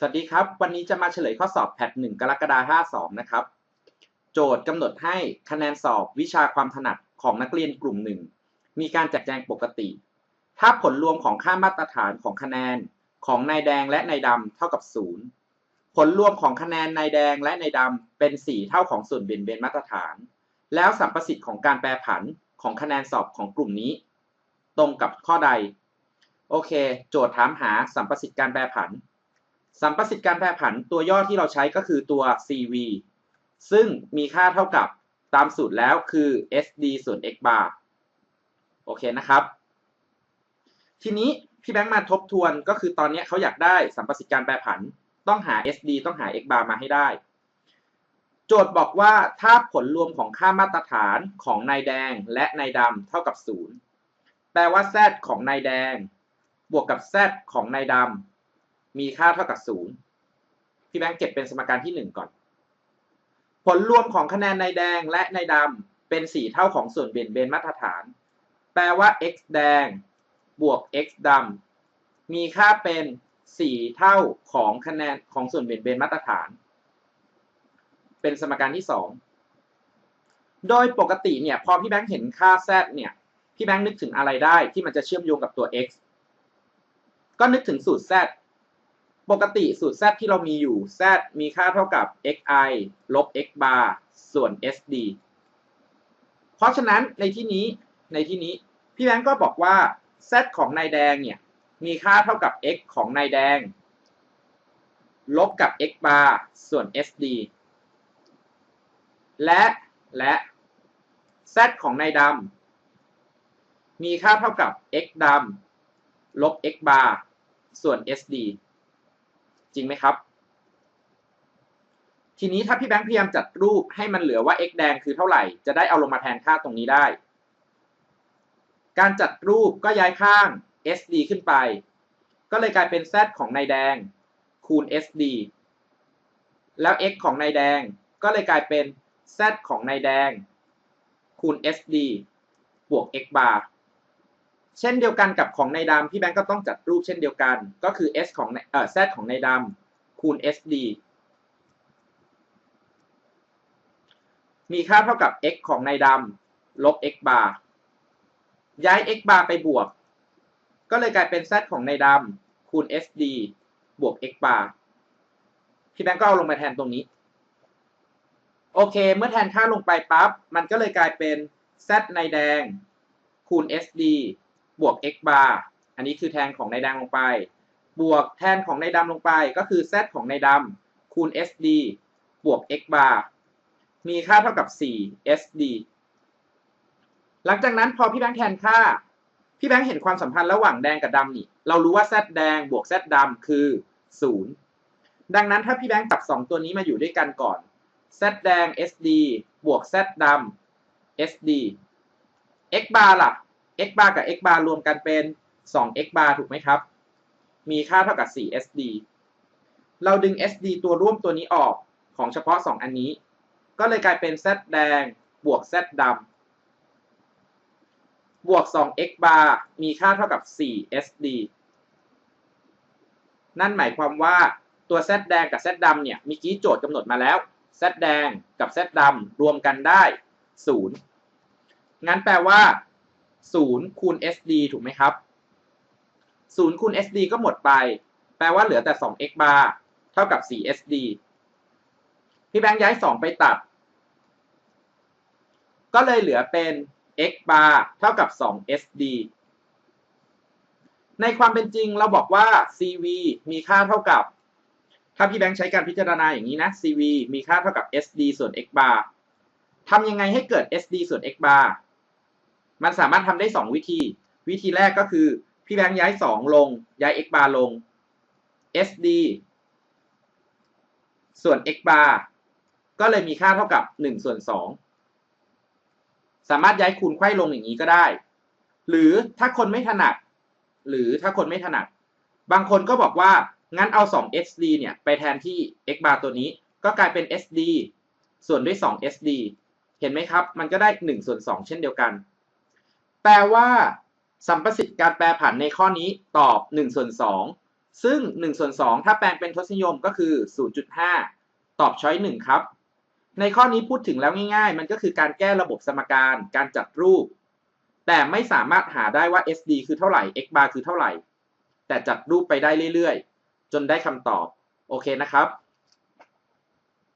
สวัสดีครับ วันนี้จะมาเฉลยข้อสอบแพทหนึ่งกรกฎาคม52 นะครับ โจทย์กำหนดให้คะแนนสอบวิชาความถนัดของนักเรียนกลุ่มหนึ่งมีการจัดแจงปกติ ถ้าผลรวมของค่ามาตรฐานของคะแนนของนายแดงและนายดำเท่ากับ 0 ผลรวมของคะแนนนายแดงและนายดำเป็น 4 เท่าของส่วนเบียนเบนมาตรฐาน แล้วสัมประสิทธิ์ของการแปรผันของคะแนนสอบของกลุ่มนี้ ตรงกับข้อใด โอเค โจทย์ถามหาสัมประสิทธิ์การแปรผัน สัมประสิทธิ์การแปรผันตัวย่อที่เราใช้ก็คือตัว CV ซึ่งมีค่าเท่ากับตามสูตรแล้วคือ SD ส่วน x bar โอเคนะครับ ทีนี้พี่แบงค์มาทบทวนก็คือตอนนี้เขาอยากได้สัมประสิทธิ์การแปรผันต้องหา SD ต้องหา x bar มาให้ได้ โจทย์บอกว่าถ้าผลรวมของค่ามาตรฐานของนายแดงและนายดำเท่ากับ 0 แปลว่า z ของนายแดง บวกกับ z ของนายดำ มีค่าเท่ากับ0พี่แบงค์เก็บเป็นสมการที่1ก่อน ผลรวมของคะแนนในแดงและในดำเป็น4เท่าของส่วนเบี่ยงเบนมาตรฐาน แปลว่า x แดง บวก x ดำมีค่าเป็น4เท่าของคะแนนของส่วนเบี่ยงเบนมาตรฐาน เป็นสมการที่2โดยปกติเนี่ยพอพี่แบงค์เห็นค่า z เนี่ยพี่แบงค์นึกถึงอะไรได้ที่มันจะเชื่อมโยงกับตัว x ก็นึกถึงสูตร z ปกติสูตร z ที่เรามีอยู่ z มีค่าเท่ากับ xi ลบ x bar ส่วน sd เพราะฉะนั้นในที่นี้ในที่นี้พี่แบงก์ก็บอกว่า z ของนายแดงเนี่ยมีค่าเท่ากับ x ของนายแดง ลบกับ x bar ส่วน sd และและ z ของนายดำมีค่าเท่ากับ x ดำลบ x bar ส่วน sd จริงไหมครับ ทีนี้ถ้าพี่แบงค์พยายามจัดรูปให้มันเหลือว่า x แดงคือเท่าไหร่ จะได้เอาลงมาแทนค่าตรงนี้ได้ การจัดรูปก็ย้ายข้าง sd ขึ้นไป ก็เลยกลายเป็น z ของนายแดง คูณ sd แล้ว x ของนายแดงก็เลยกลายเป็น z ของนายแดง คูณ sd บวก x bar เช่นเดียวกันกับของในดำพี่แบงก์ก็ต้องจัดรูปเช่นเดียวกัน ก็คือ s ของเอ่อ z ของในดำคูณ sd มีค่าเท่ากับ x ของในดำลบ x bar ย้าย x bar ไปบวก ก็เลยกลายเป็น z ของในดำคูณ sd บวก x bar พี่แบงก์ก็เอาลงมาแทนตรงนี้ โอเค เมื่อแทนค่าลงไปปั๊บ มันก็เลยกลายเป็น z ในแดงคูณ sd บวก x bar อันนี้คือแทนของในดำลงไป บวกแทนของในดำลงไป ก็คือ z ของในดำคูณ sd บวก x bar มีค่าเท่ากับ 4 sd หลังจากนั้นพอพี่แบงค์แทนค่า พี่แบงค์เห็นความสัมพันธ์ระหว่างแดงกับดำนี่ เรารู้ว่า z แดงบวก z ดำคือ 0 ดังนั้นถ้าพี่แบงค์จับ 2 ตัวนี้มาอยู่ด้วยกันก่อน z แดง sd บวก z ดำ sd x bar ล่ะ x bar กับ x bar รวมกันเป็น 2x bar ถูกไหมครับ มีค่าเท่ากับ4 sd เราดึง sd ตัวร่วมตัวนี้ออกของเฉพาะ 2 อันนี้ ก็เลยกลายเป็น z แดง บวก z ดำบวก 2x bar มีค่าเท่ากับ4 sd นั่นหมายความว่าตัว z แดงกับ z ดำเนี่ยมีกี้โจทย์กำหนดมาแล้ว z แดงกับ z ดำรวมกันได้ 0 งั้นแปลว่า 0คูณ SD ถูกไหมครับ0คูณ SD ก็หมดไป แปลว่าเหลือแต่ 2x bar เท่ากับ 4SD พี่แบงค์ย้าย 2 ไปตัด ก็เลยเหลือเป็น x bar เท่ากับ 2SD ในความเป็นจริงเราบอกว่า CV มีค่าเท่ากับ ถ้าพี่แบงค์ใช้การพิจารณาอย่างนี้นะ CV มีค่าเท่ากับ SD ส่วน x bar ทำยังไงให้เกิด SD ส่วน x bar มันสามารถทำได้ 2 วิธี วิธีแรกก็คือ พี่แบงค์ย้าย 2 ลง ย้าย x bar ลง SD ส่วน x bar ก็เลยมีค่าเท่ากับ 1 ส่วน 2 สามารถย้ายคูณไขว้ลงอย่างนี้ก็ได้ หรือถ้าคนไม่ถนัด หรือถ้าคนไม่ถนัด บางคนก็บอกว่า งั้นเอา 2 SD เนี่ย ไปแทนที่ x bar ตัวนี้ ก็กลายเป็น SD ส่วนด้วย 2 SD เห็นไหมครับ มันก็ได้ 1 ส่วน 2 เช่นเดียวกัน แปลว่าสัมประสิทธิ์การแปรผันในข้อนี้ตอบ1ส่วน2ซึ่ง1ส่วน2ถ้าแปลงเป็นทศนิยมก็คือ 0.5 ตอบช้อย1ครับ ในข้อนี้พูดถึงแล้วง่ายๆ มันก็คือการแก้ระบบสมการ การจัดรูป แต่ไม่สามารถหาได้ว่า SD คือเท่าไหร่ x bar คือเท่าไหร่ แต่จัดรูปไปได้เรื่อยๆ จนได้คำตอบ โอเคนะครับ